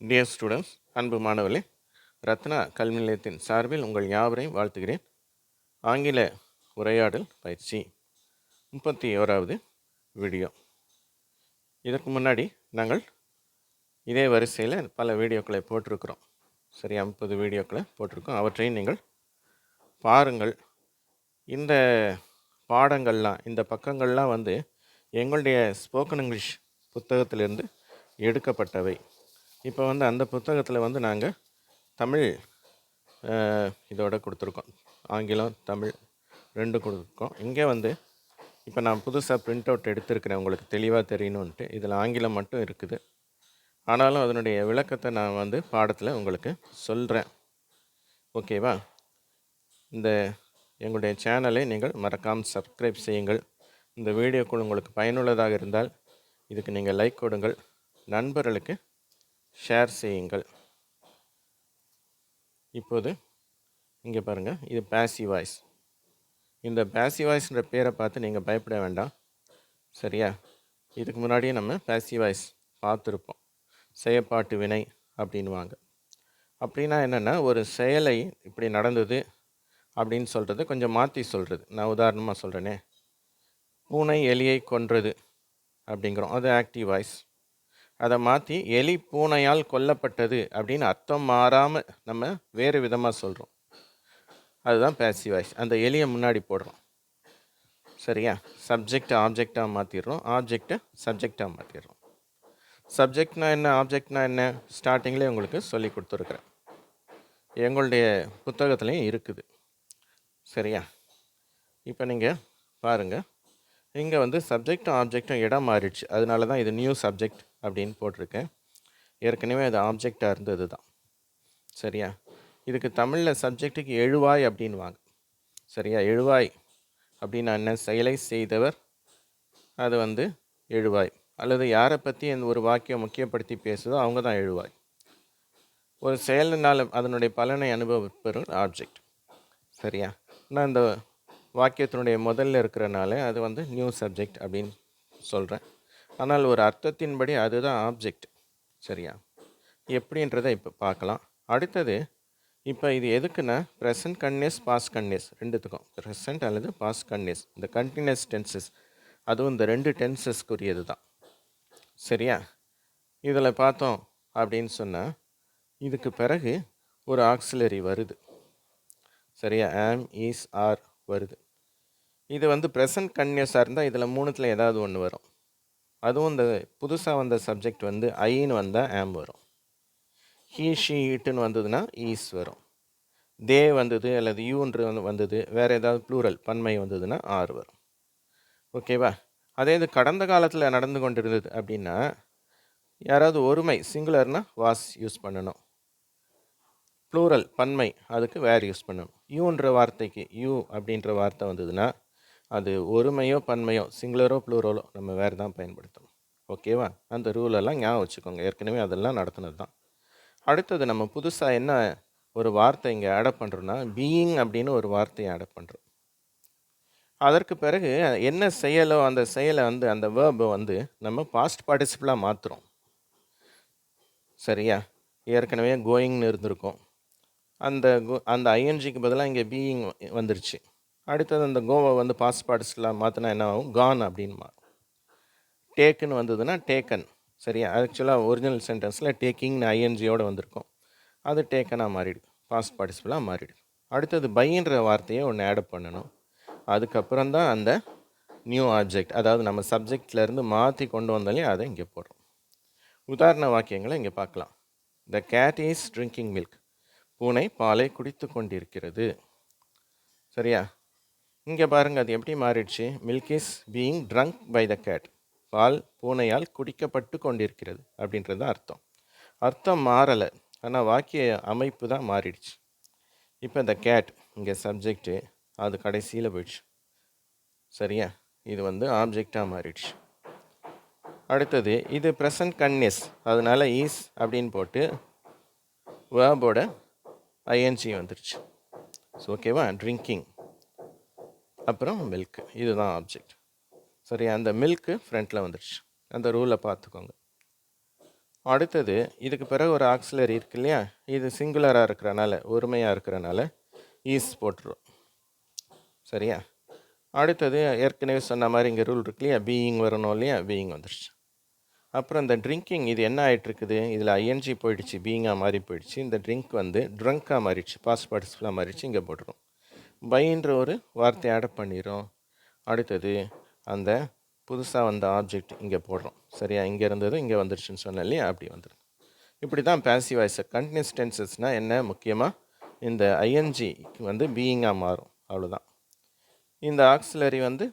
Dear students அன்பு மாணவர்களே ரத்னா கல்வி நிலையத்தின் சார்பில் உங்கள் யாவரையும் வாழ்த்துகிறேன். ஆங்கில உரையாடல் பயிற்சி முப்பத்தி ஓராவது வீடியோ. இதற்கு முன்னாடி நாங்கள் இதே வரிசையில் பல வீடியோக்களை போட்டிருக்கிறோம். சரியா முப்பது வீடியோக்களை போட்டிருக்கோம். அவற்றையும் நீங்கள் பாருங்கள். இந்த பாடங்கள்லாம் இந்த பக்கங்கள்லாம் வந்து எங்களுடைய ஸ்போக்கன் இங்கிலீஷ் புத்தகத்திலிருந்து எடுக்கப்பட்டவை. இப்போ வந்து அந்த புத்தகத்தில் வந்து நாங்கள் தமிழ் இதோட கொடுத்துருக்கோம். ஆங்கிலம் தமிழ் ரெண்டு கொடுத்துருக்கோம். இங்கே வந்து இப்போ நான் புதுசாக பிரிண்ட் அவுட் எடுத்திருக்கிறேன். உங்களுக்கு தெளிவாக தெரியணுன்ட்டு இதில் ஆங்கிலம் மட்டும் இருக்குது. ஆனாலும் அதனுடைய விளக்கத்தை நான் வந்து பாடத்தில் உங்களுக்கு சொல்கிறேன் ஓகேவா? இந்த எங்களுடைய சேனலை நீங்கள் மறக்காமல் சப்ஸ்கிரைப் செய்யுங்கள். இந்த வீடியோக்குள் உங்களுக்கு பயனுள்ளதாக இருந்தால் இதுக்கு நீங்கள் லைக் கொடுங்கள். நண்பர்களுக்கு ஷேர் செய்யுங்கள். இப்போது இங்கே பாருங்கள் இது பேசிவ் வாய்ஸ் இந்த பேசிவ் வாய்ஸ்ன்ற பேரை பார்த்து நீங்கள் பயப்பட வேண்டாம். சரியா? இதுக்கு முன்னாடியே நம்ம பேசிவ் வாய்ஸ் பார்த்துருப்போம். செயப்பாட்டு வினை அப்படின்வாங்க அப்படின்னா என்னென்னா ஒரு செயலை இப்படி நடந்தது அப்படின்னு சொல்கிறது கொஞ்சம் மாற்றி சொல்கிறது நான் உதாரணமாக சொல்கிறேனே பூனை எலியை கொன்றது அப்படிங்கிறோம். அது ஆக்டிவ் வாய்ஸ் அதை மாற்றி எலி பூனையால் கொல்லப்பட்டது அப்படின்னு அர்த்தம் மாறாமல் நம்ம வேறு விதமாக சொல்கிறோம் அதுதான் பேசிவ் வாய்ஸ் அந்த எலியை முன்னாடி போடுறோம். சரியா? சப்ஜெக்ட் ஆப்ஜெக்டாக மாற்றிடுறோம் ஆப்ஜெக்டை சப்ஜெக்டாக மாற்றிடுறோம் சப்ஜெக்ட்னா என்ன? ஆப்ஜெக்ட்னா என்ன? ஸ்டார்டிங்லேயே உங்களுக்கு சொல்லி கொடுத்துருக்குறேன். எங்களுடைய புத்தகத்துலேயும் இருக்குது. சரியா? இப்போ நீங்கள் பாருங்கள் இங்கே வந்து சப்ஜெக்டும் ஆப்ஜெக்டும் இடம் மாறிடுச்சு. அதனால தான் இது நியூ சப்ஜெக்ட் அப்படின்னு போட்டிருக்கேன். ஏற்கனவே அது ஆப்ஜெக்டாக இருந்தது தான் சரியா? இதுக்கு தமிழில் சப்ஜெக்ட்டுக்கு எழுவாய் அப்படின்வாங்க சரியா? எழுவாய் அப்படின்னா என்ன? செயலை செய்தவர் அது வந்து எழுவாய். அல்லது யாரை பற்றி அந்த ஒரு வாக்கியம் முக்கியப்படுத்தி பேசுதோ அவங்க தான் எழுவாய். ஒரு செயலினால் அதனுடைய பலனை அனுபவிப்பவர் ஆப்ஜெக்ட் சரியா? நான் இந்த வாக்கியத்தினுடைய முதல்ல இருக்கிறனால அது வந்து நியூ சப்ஜெக்ட் அப்படின்னு சொல்கிறேன் ஆனால் ஒரு அர்த்தத்தின்படி அதுதான் ஆப்ஜெக்ட் சரியா? எப்படின்றதை இப்போ பார்க்கலாம். அடுத்தது இப்போ இது எதுக்குன்னா ப்ரெசன்ட் கன்னியஸ் பாஸ் கன்னியஸ் ரெண்டுத்துக்கும். ப்ரெசன்ட் அல்லது பாஸ் கன்னியஸ் இந்த கண்டினியூஸ் டென்சஸ் அதுவும் இந்த ரெண்டு டென்சஸ்க்குரியது தான் சரியா? இதில் பார்த்தோம் அப்படின்னு சொன்னால் இதுக்கு பிறகு ஒரு ஆக்சிலரி வருது. சரியா? ஆம் ஈஸ் ஆர் வருது. இது வந்து ப்ரெசன்ட் கன்னியஸாக இருந்தால் இதில் மூணுத்தில் ஏதாவது ஒன்று வரும். அதுவும் இந்த புதுசாக வந்த சப்ஜெக்ட் வந்து ஐன்னு வந்தால் ஆம் வரும். ஹீ ஷீ இட்டுன்னு வந்ததுன்னா ஈஸ் வரும். தே வந்தது அல்லது யூன்று வந்து வந்தது வேறு ஏதாவது ப்ளூரல் பன்மை வந்ததுன்னா ஆறு வரும். ஓகேவா அதே இது கடந்த காலத்தில் நடந்து கொண்டிருந்தது அப்படின்னா யாராவது ஒருமை சிங்குலர்னா வாஸ் யூஸ் பண்ணணும். ப்ளூரல் பன்மை அதுக்கு வேர் யூஸ் பண்ணணும். யூன்ற வார்த்தைக்கு யூ அப்படின்ற வார்த்தை வந்ததுன்னா அது ஒருமையோ பன்மையோ சிங்குலரோ ப்ளூரலோ நம்ம வேறு தான் பயன்படுத்தணும். ஓகேவா அந்த ரூலெல்லாம் ஞாபகம் வச்சுக்கோங்க. ஏற்கனவே அதெல்லாம் நடத்துனது தான். அடுத்தது நம்ம புதுசாக என்ன ஒரு வார்த்தை இங்கே ஆட் பண்ணுறோன்னா பீயிங் அப்படின்னு ஒரு வார்த்தையை ஆட் பண்ணுறோம் அதற்கு பிறகு என்ன செயலோ அந்த செயலை வந்து அந்த வேர்பை வந்து நம்ம பாஸ்ட் பார்ட்டிசிபிளாக மாற்றுறோம் சரியா? ஏற்கனவே கோயிங்னு இருந்திருக்கும். அந்த கோ அந்த ஐஎன்ஜிக்கு பதிலாக இங்கே பீயிங் வந்துருச்சு. அடுத்தது அந்த கோவை வந்து பாஸ்ட் மாற்றினா என்ன ஆகும்? கான் அப்படின்னு மாறும் டேக்குன்னு வந்ததுன்னா டேக்கன் சரியா? ஆக்சுவலாக ஒரிஜினல் சென்டென்ஸில் டேக்கிங்னு ஐஎன்ஜியோடு வந்திருக்கும். அது டேக்கனாக மாறிடுது. பாஸ் பார்ட்டிசிபிளாக மாறிடுது. அடுத்தது பைன்ற வார்த்தையை ஒன்று ஆட் பண்ணணும். அதுக்கப்புறம் தான் அந்த நியூ ஆப்ஜெக்ட் அதாவது நம்ம சப்ஜெக்ட்லேருந்து மாற்றி கொண்டு வந்தாலே அதை இங்கே போடுறோம். உதாரண வாக்கியங்களை இங்கே பார்க்கலாம். The cat is drinking milk பூனை பாலை குடித்து கொண்டிருக்கிறது. சரியா? இங்கே பாருங்கள் அது எப்படி மாறிடுச்சு? Milk is being drunk by the cat பால் பூனையால் குடிக்கப்பட்டு கொண்டிருக்கிறது அப்படின்றது தான் அர்த்தம். அர்த்தம் மாறலை. ஆனால் வாக்கிய அமைப்பு தான் மாறிடுச்சு. இப்போ இந்த கேட் இங்கே சப்ஜெக்ட்டு அது கடைசியில் போயிடுச்சு. சரியா? இது வந்து ஆப்ஜெக்டாக மாறிடுச்சு. அடுத்தது இது ப்ரெசன்ட் கன்னியஸ் அதனால் ஈஸ் அப்படின்னு போட்டு வேர்போட ஐஎன்ஜி வந்துருச்சு. ஸோ ஓகேவா ட்ரிங்கிங் அப்புறம் மில்க் இதுதான் ஆப்ஜெக்ட் சரி அந்த மில்க்கு ஃப்ரண்ட்டில் வந்துடுச்சு அந்த ரூலை பார்த்துக்கோங்க. அடுத்தது இதுக்கு பிறகு ஒரு ஆக்சிலரி இருக்கு இல்லையா? இது சிங்குலராக இருக்கிறனால ஒருமையாக இருக்கிறனால ஈஸ் போட்டுரும். சரியா? அடுத்தது ஏற்கனவே சொன்ன மாதிரி இங்கே ரூல் இருக்கு இல்லையா? பீயிங் வரணும் இல்லையா? பீயிங் வந்துடுச்சு அப்புறம் இந்த ட்ரிங்கிங் இது என்ன ஆயிட்டு இருக்குது இதில் ஐஎன்ஜி போயிடுச்சு பீயிங்காக மாறி போயிடுச்சு. இந்த ட்ரிங்க் வந்து ட்ரங்காக மாறிடுச்சு பாஸ் பார்ட்டிசிபிளாக மாறிடுச்சு இங்கே போட்டுரும். பைன்ற ஒரு வார்த்தையை ஆட் பண்ணிடும் அடுத்தது அந்த புதுசாக வந்த ஆப்ஜெக்ட் இங்கே போடுறோம். சரியா? இங்கே இருந்தது இங்கே வந்துடுச்சுன்னு சொன்னேன் இல்லையா? அப்படி வந்துடும் இப்படி தான் பேசிவ் வாய்ஸ் கண்டினியூஸ் டென்சஸ்னால் என்ன முக்கியமாக இந்த ஐஎன்ஜி வந்து பீயிங்காக மாறும். அவ்வளோதான் இந்த ஆக்சிலரி வந்து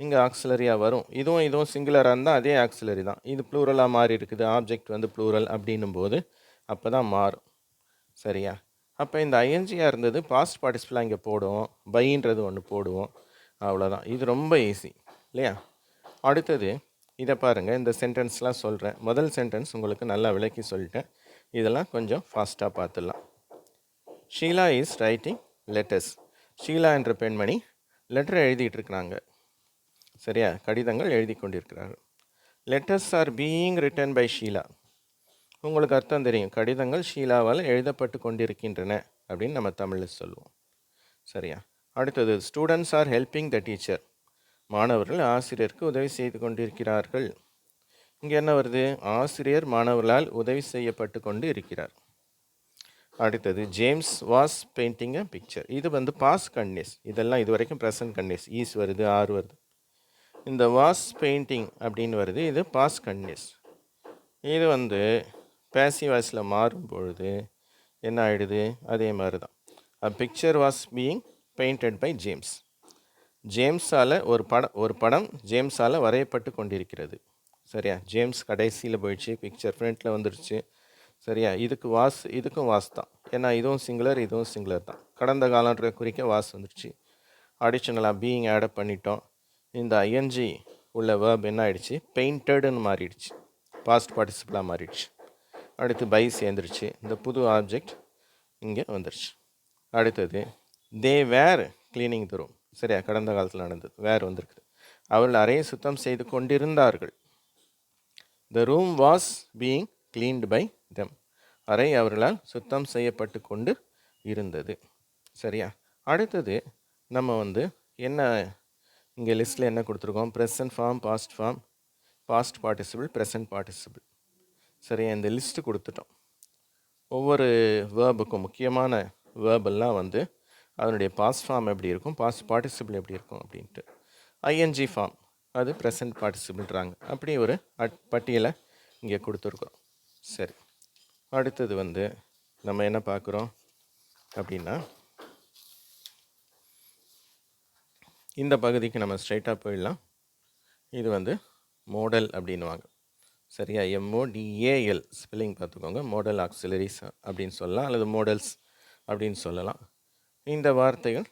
இங்கே ஆக்சிலரியாக வரும். இதுவும் இதுவும் சிங்குலராக இருந்தால் அதே ஆக்சிலரி தான். இது ப்ளூரலாக மாறி இருக்குது. ஆப்ஜெக்ட் வந்து ப்ளூரல் அப்படின்னும் போது அப்போ தான் மாறும். சரியா? அப்போ இந்த ஐஎன்ஜியாக இருந்தது பாஸ்ட் பார்ட்டிசிபிளாக இங்கே போடுவோம் பைன்றது ஒன்று போடுவோம் அவ்வளோதான் இது ரொம்ப ஈஸி இல்லையா? அடுத்தது இதை பாருங்கள் இந்த சென்டென்ஸ்லாம் சொல்கிறேன் முதல் சென்டென்ஸ் உங்களுக்கு நல்லா விளக்கி சொல்லிட்டேன். இதெல்லாம் கொஞ்சம் ஃபாஸ்ட்டாக பார்த்துடலாம். Sheela is writing letters Sheela என்ற பெண்மணி லெட்டர் எழுதிட்டு இருக்கிறாங்க. சரியா? கடிதங்கள் எழுதி கொண்டிருக்கிறார்கள். Letters are being written by Sheela உங்களுக்கு அர்த்தம் தெரியும். கடிதங்கள் ஷீலாவால் எழுதப்பட்டு கொண்டிருக்கின்றன அப்படின்னு நம்ம தமிழில் சொல்லுவோம். சரியா? அடுத்தது students are helping the teacher மாணவர்கள் ஆசிரியருக்கு உதவி செய்து கொண்டிருக்கிறார்கள். இங்கே என்ன வருது? ஆசிரியர் மாணவர்களால் உதவி செய்யப்பட்டு கொண்டு இருக்கிறார். அடுத்தது James was painting a picture இது வந்து பாஸ் கண்டிஸ் இதெல்லாம் இது வரைக்கும் ப்ரெசன்ட் கண்டிஸ் ஈஸ் வருது ஆர் வருது. இந்த வாஸ் பெயிண்டிங் அப்படின்னு வருது இது பாஸ் கண்டிஸ் இது வந்து பேசிவ் வாய்ஸில் மாறும் பொழுது என்ன ஆகிடுது அதே மாதிரி தான் a picture was being painted by James ஜேம்ஸால் ஒரு படம் ஒரு படம் ஜேம்ஸால் வரையப்பட்டு கொண்டிருக்கிறது. சரியா? ஜேம்ஸ் கடைசியில் போயிடுச்சு பிக்சர் ஃப்ரண்ட்டில் வந்துருச்சு. சரியா? இதுக்கு வாஸ் இதுக்கும் வாஸ் தான். ஏன்னா இதுவும் சிங்குலர் இதுவும் சிங்குலர் தான். கடந்த காலன்ற குறிக்க வாஸ் வந்துடுச்சு அடிஷ்னலாக பீயிங் ஆட் பண்ணிட்டோம். இந்த ஐஎன்ஜி உள்ள வேர்ப் என்ன ஆயிடுச்சு? பெயிண்டடுன்னு மாறிடுச்சு. பாஸ்ட் பார்ட்டிசிபிளாக மாறிடுச்சு. அடுத்து பை சேர்ந்துருச்சு. இந்த புது ஆப்ஜெக்ட் இங்கே வந்துருச்சு. அடுத்தது தே வேர் க்ளீனிங் த ரூம் சரியா? கடந்த காலத்தில் நடந்தது. வேர் வந்திருக்குது. அவர்கள் அறையை சுத்தம் செய்து கொண்டிருந்தார்கள். The room was being cleaned by them அறை அவர்களால் சுத்தம் செய்யப்பட்டு கொண்டு இருந்தது. சரியா? அடுத்தது நம்ம வந்து என்ன இங்கே லிஸ்ட்டில் என்ன கொடுத்துருக்கோம்? Present form past form past participle present participle சரியா இந்த லிஸ்ட்டு கொடுத்துட்டோம். ஒவ்வொரு வேர்புக்கும் முக்கியமான வேர்பெல்லாம் வந்து அதனுடைய பாஸ்ட் ஃபார்ம் எப்படி இருக்கும் பாஸ்ட் பார்ட்டிசிபிள் எப்படி இருக்கும் அப்படின்ட்டு. ஐஎன்ஜி ஃபார்ம் அது ப்ரெசன்ட் பார்ட்டிசிபிள்ன்றாங்க அப்படி ஒரு அட் பட்டியலை இங்கே கொடுத்துருக்குறோம். சரி அடுத்தது வந்து நம்ம என்ன பார்க்குறோம் அப்படின்னா இந்த பகுதிக்கு நம்ம ஸ்ட்ரைட்டாக போயிடலாம். இது வந்து மோடல் அப்படின்னுவாங்க. சரியா? எம்ஓடிஏஎல் ஸ்பெல்லிங் பார்த்துக்கோங்க. மோடல் ஆக்சிலரிஸ் அப்படின்னு சொல்லலாம் அல்லது மோடல்ஸ் அப்படின்னு சொல்லலாம். இந்த வார்த்தைகள்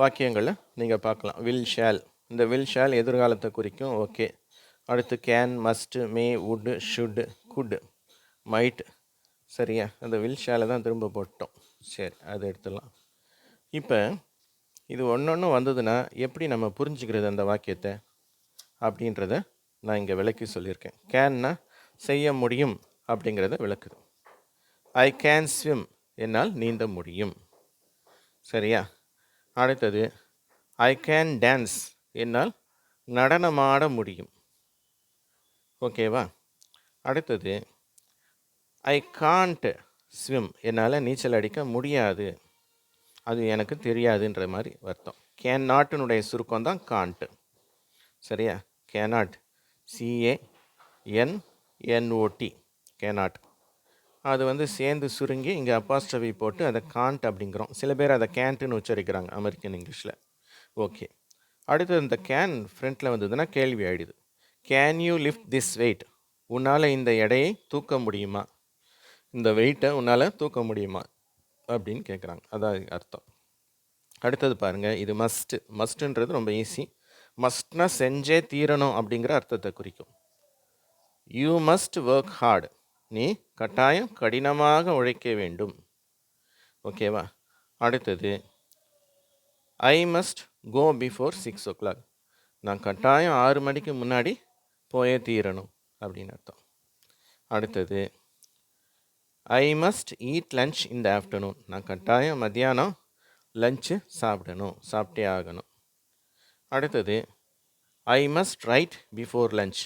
வாக்கியங்களில் நீங்கள் பார்க்கலாம். வில் ஷேல் இந்த வில் ஷேல் எதிர்காலத்தை குறிக்கும். ஓகே அடுத்து can must may would should could might சரியா? அந்த வில் ஷேலை தான் திரும்ப போட்டோம். சரி அதை எடுத்துடலாம். இப்போ இது ஒன்று ஒன்று வந்ததுன்னா எப்படி நம்ம புரிஞ்சுக்கிறது அந்த வாக்கியத்தை அப்படின்றத நான் இங்கே விளக்கி சொல்லியிருக்கேன். கேன்னா செய்ய முடியும் அப்படிங்கிறத விளக்குது. ஐ கேன் ஸ்விம் என்னால் நீந்த முடியும். சரியா? அடுத்தது ஐ கேன் டான்ஸ் என்னால் நடனமாட முடியும். ஓகேவா? அடுத்தது ஐ காண்ட் ஸ்விம் என்னால் நீச்சல் அடிக்க முடியாது. அது எனக்கு தெரியாதுன்ற மாதிரி அர்த்தம். கேன் நாட்டினுடைய சுருக்கம் தான் காண்ட்டு சரியா? கேனாட் சிஏஎன்என்ஓடி என் கேனாட் அது வந்து சேர்ந்து சுருங்கி இங்கே அப்பாஸ்டவி போட்டு அதை காண்ட் அப்படிங்கிறோம். சில பேர் அதை கேண்ட்டுன்னு உச்சரிக்கிறாங்க அமெரிக்கன் இங்கிலீஷில் ஓகே அடுத்தது இந்த கேன் ஃப்ரண்ட்டில் வந்ததுன்னா கேள்வி ஆகிடுது can you lift this weight உன்னால் இந்த எடையை தூக்க முடியுமா? இந்த வெயிட்டை உன்னால் தூக்க முடியுமா? அப்படின்னு கேட்குறாங்க அதான் அர்த்தம். அடுத்தது பாருங்கள் இது மஸ்ட்டு மஸ்ட்டுன்றது ரொம்ப ஈஸி மஸ்ட்னா செஞ்சே தீரணும் அப்படிங்கிற அர்த்தத்தை குறிக்கும். யூ மஸ்ட் ஒர்க் ஹார்ட் நீ கட்டாயம் கடினமாக உழைக்க வேண்டும். ஓகேவா அடுத்தது I must go before six o'clock நான் கட்டாயம் ஆறு மணிக்கு முன்னாடி போயே தீரணும் அப்படின்னு அர்த்தம். அடுத்தது ஐ மஸ்ட் ஈட் லன்ச் இந்த ஆஃப்டர்நூன் நான் கட்டாயம் மத்தியானம் லஞ்சு சாப்பிடணும் சாப்பிட்டே ஆகணும். அடுத்தது I must write before lunch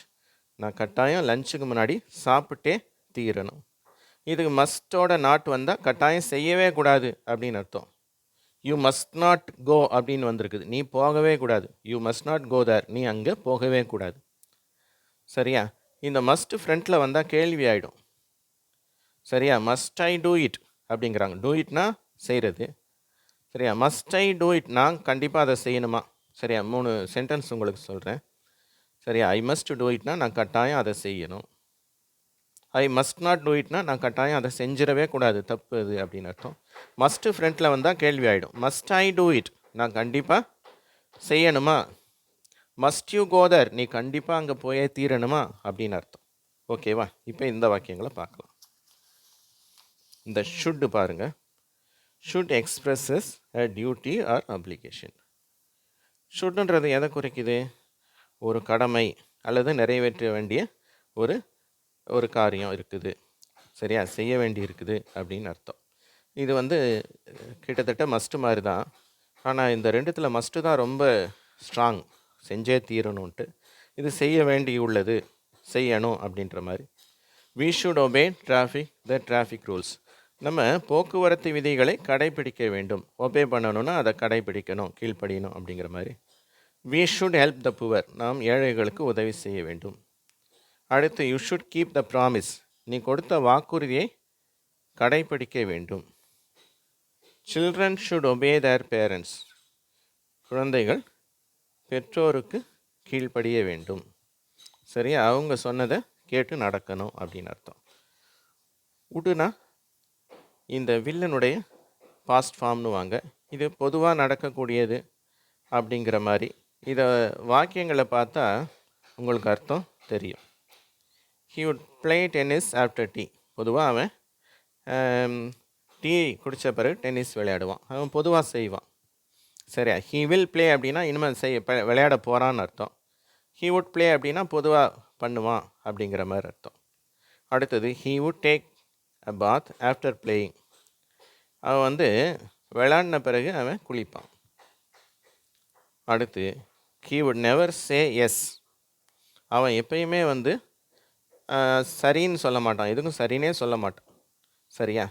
நான் கட்டாயம் லஞ்சுக்கு முன்னாடி சாப்பிட்டே தீரணும். இதுக்கு மஸ்டோட நாட் வந்தால் கட்டாயம் செய்யவே கூடாது அப்படின்னு அர்த்தம். யூ மஸ்ட் நாட் கோ அப்படின்னு வந்திருக்குது. நீ போகவே கூடாது. You must not go there நீ அங்கே போகவே கூடாது. சரியா? இந்த மஸ்ட் ஃப்ரண்ட்டில் வந்தால் கேள்வி ஆகிடும் சரியா? மஸ்ட் ஐ டூ இட் அப்படிங்கிறாங்க. டூ இட்னா செய்கிறது சரியா? மஸ்ட் ஐ டூ இட் நான் கண்டிப்பாக அதை செய்யணுமா? சரியா மூணு சென்டென்ஸ் உங்களுக்கு சொல்கிறேன் சரியா ஐ மஸ்ட் டூ இட்னா நான் கட்டாயம் அதை செய்யணும். ஐ மஸ்ட் நாட் டூ இட்னா நான் கட்டாயம் அதை செஞ்சிடவே கூடாது தப்பு அது அப்படின்னு அர்த்தம். மஸ்ட்டு ஃப்ரண்ட்டில் வந்தால் கேள்வி ஆகிடும் மஸ்ட் ஐ டூ இட் நான் கண்டிப்பாக செய்யணுமா? மஸ்ட் யூ கோதர் நீ கண்டிப்பாக அங்கே போயே தீரணுமா? அப்படின்னு அர்த்தம். ஓகேவா இப்போ இந்த வாக்கியங்களை பார்க்கலாம். இந்த ஷுட்டு பாருங்கள் should expresses a duty or obligation ஷுட்டுன்றது எதை குறிக்குது? ஒரு கடமை அல்லது நிறைவேற்ற வேண்டிய ஒரு ஒரு காரியம் இருக்குது. சரியா? செய்ய வேண்டி இருக்குது அப்படின்னு அர்த்தம். இது வந்து கிட்டத்தட்ட மஸ்ட்டு மாதிரி தான். ஆனால் இந்த ரெண்டுத்தில் மஸ்ட்டு தான் ரொம்ப ஸ்ட்ராங் செஞ்சே தீரணுன்ட்டு இது செய்ய வேண்டி உள்ளது. செய்யணும் அப்படின்ற மாதிரி. We should obey traffic the traffic rules நம்ம போக்குவரத்து விதிகளை கடைபிடிக்க வேண்டும். ஒபே பண்ணணும்னா அதை கடைபிடிக்கணும் கீழ்ப்படியணும் அப்படிங்கிற மாதிரி. We should help the poor நாம் ஏழைகளுக்கு உதவி செய்ய வேண்டும். அடுத்து you should keep the promise நீ கொடுத்த வாக்குறுதியை கடைபிடிக்க வேண்டும். Children should obey their parents குழந்தைகள் பெற்றோருக்கு கீழ்ப்படிய வேண்டும். சரியா? அவங்க சொன்னதை கேட்டு நடக்கணும் அப்படின்னு அர்த்தம். உடுனா இந்த வில்லனுடைய பாஸ்ட் ஃபார்ம்னு வாங்க. இது பொதுவாக நடக்கக்கூடியது அப்படிங்கிற மாதிரி. இதை வாக்கியங்களை பார்த்தா உங்களுக்கு அர்த்தம் தெரியும். He would play tennis after tea பொதுவாக அவன் டீ குடித்த பிறகு டென்னிஸ் விளையாடுவான். அவன் பொதுவாக செய்வான். சரியா? ஹீ வில் ப்ளே அப்படின்னா இனிமேல் செய் விளையாட போகிறான்னு அர்த்தம். ஹீ வுட் ப்ளே அப்படின்னா பொதுவாக பண்ணுவான் அப்படிங்கிற மாதிரி அர்த்தம். அடுத்தது he would take a bath after playing அவன் வந்து விளாடின பிறகு அவன் குளிப்பான். அடுத்து he would never say yes அவன் எப்பயுமே வந்து சரின்னு சொல்ல மாட்டான். எதுக்கும் சரினே சொல்ல மாட்டான். சரியா?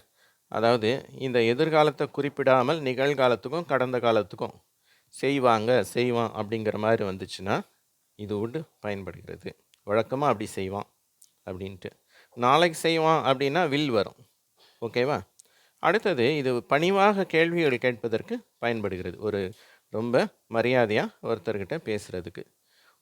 அதாவது இந்த எதிர்காலத்தை குறிப்பிடாமல் நிகழ்காலத்துக்கும் கடந்த காலத்துக்கும் செய்வாங்க செய்வான் அப்படிங்கிற மாதிரி வந்துச்சுன்னா இது உண்டு பயன்படுகிறது. வழக்கமாக அப்படி செய்வான் அப்படின்ட்டு. நாளைக்கு செய்வான் அப்படின்னா வில் வரும். ஓகேவா? அடுத்தது இது பணிவாக கேள்விகள் கேட்பதற்கு பயன்படுகிறது. ஒரு ரொம்ப மரியாதையாக ஒருத்தர்கிட்ட பேசுகிறதுக்கு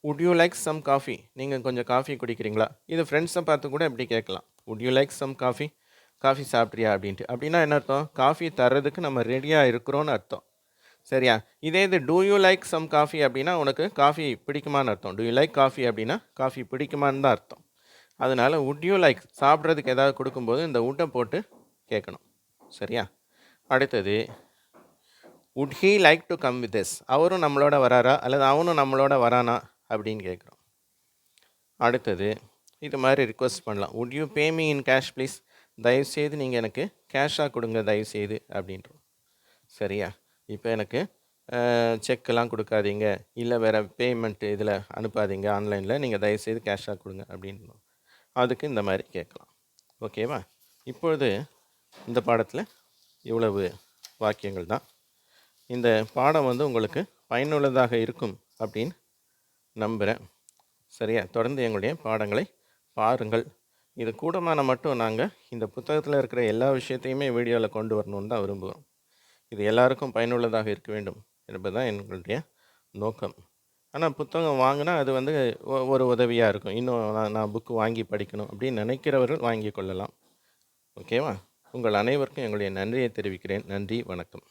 would you like some coffee நீங்கள் கொஞ்சம் காஃபி குடிக்கிறீங்களா? இது ஃப்ரெண்ட்ஸை பார்த்து கூட எப்படி கேட்கலாம். Would you like some coffee coffee சாப்பிட்றியா அப்படின்ட்டு. அப்படின்னா என்ன அர்த்தம்? காஃபி தர்றதுக்கு நம்ம ரெடியாக இருக்கிறோன்னு அர்த்தம். சரியா? இதே இது do you like some coffee அப்படின்னா உனக்கு காஃபி பிடிக்குமான்னு அர்த்தம். டூ யூ லைக் காஃபி அப்படின்னா காஃபி பிடிக்குமான்னு தான் அர்த்தம். அதனால் உட் யூ லைக் சாப்பிட்றதுக்கு ஏதாவது கொடுக்கும்போது இந்த உட்டை போட்டு கேட்கணும். சரியா? அடுத்தது would he like to come with us அவரும் நம்மளோட வராரா? அல்லது அவனும் நம்மளோட வரானா? அப்படின்னு கேட்குறோம். அடுத்தது இது மாதிரி ரிக்வஸ்ட் பண்ணலாம். Would you pay me in cash please தயவுசெய்து நீங்கள் எனக்கு கேஷாக கொடுங்க தயவுசெய்து அப்படின்றோம். சரியா? இப்போ எனக்கு செக்கெல்லாம் கொடுக்காதீங்க. இல்லை வேறு பேமெண்ட்டு இதில் அனுப்பாதீங்க. ஆன்லைனில் நீங்கள் தயவுசெய்து கேஷாக கொடுங்க அப்படின்றோம். அதுக்கு இந்த மாதிரி கேட்கலாம். ஓகேவா? இப்பொழுது இந்த பாடத்தில் இவ்வளவு வாக்கியங்கள் தான். இந்த பாடம் வந்து உங்களுக்கு பயனுள்ளதாக இருக்கும் அப்படின்னு நம்புகிறேன் சரியா? தொடர்ந்து எங்களுடைய பாடங்களை பாருங்கள். இது கூடமான மட்டும் நாங்கள் இந்த புத்தகத்தில் இருக்கிற எல்லா விஷயத்தையுமே வீடியோவில் கொண்டு வரணுன்னு தான் விரும்புகிறோம். இது எல்லாருக்கும் பயனுள்ளதாக இருக்க வேண்டும் என்பது தான் எங்களுடைய நோக்கம். ஆனால் புத்தகம் வாங்கினா அது வந்து ஒரு உதவியாக இருக்கும். இன்னும் நான் நான் புக்கு வாங்கி படிக்கணும் அப்படின்னு நினைக்கிறவர்கள் வாங்கி கொள்ளலாம். ஓகேவா? உங்கள் அனைவருக்கும் எங்களுடைய நன்றியை தெரிவிக்கிறேன். நன்றி வணக்கம்.